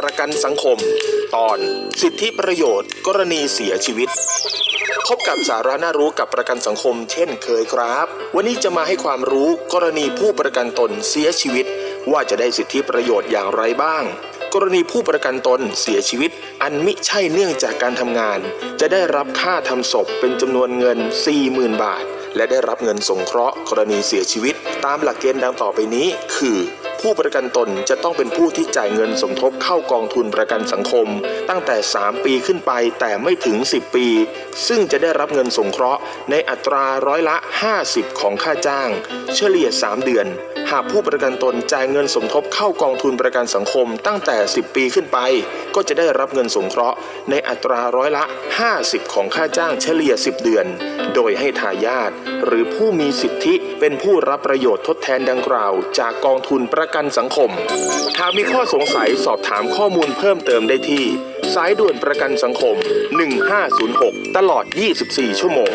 ประกันสังคม ตอนสิทธิประโยชน์ กรณีเสียชีวิต พบกับสาระน่ารู้กับประกันสังคม เช่นเคยครับ วันนี้จะมาให้ความรู้กรณีผู้ประกันตนเสียชีวิต ว่าจะได้สิทธิประโยชน์อย่างไรบ้าง กรณีผู้ประกันตนเสียชีวิต อันมิใช่เนื่องจากการทำงาน จะได้รับค่าทำศพเป็นจำนวนเงิน 40,000 บาท และได้รับเงินสงเคราะห์ กรณีเสียชีวิต ตามหลักเกณฑ์ดังต่อไปนี้ คือ ผู้ประกันตนจะต้องเป็นผู้ที่จ่ายเงินสมทบเข้ากองทุนประกันสังคม ตั้งแต่ 3 ปีขึ้นไปแต่ไม่ถึง 10 ปี ซึ่งจะได้รับเงินสงเคราะห์ในอัตราร้อยละ 50 ของค่าจ้าง เฉลี่ย 3 เดือน หากผู้ประกันตนจ่ายเงินสมทบเข้ากองทุนประกันสังคมตั้งแต่ 10 ปีขึ้นไป ก็จะได้รับเงินสงเคราะห์ในอัตราร้อยละ 50 ของค่าจ้างเฉลี่ย 10 เดือน โดยให้ทายาทหรือผู้มีสิทธิเป็นผู้รับประโยชน์ทดแทนดังกล่าว จากกองทุนประกันสังคม หากมีข้อสงสัยสอบถามข้อมูลเพิ่มเติมได้ที่ สายด่วนประกันสังคม 1506 ตลอด 24 ชั่วโมง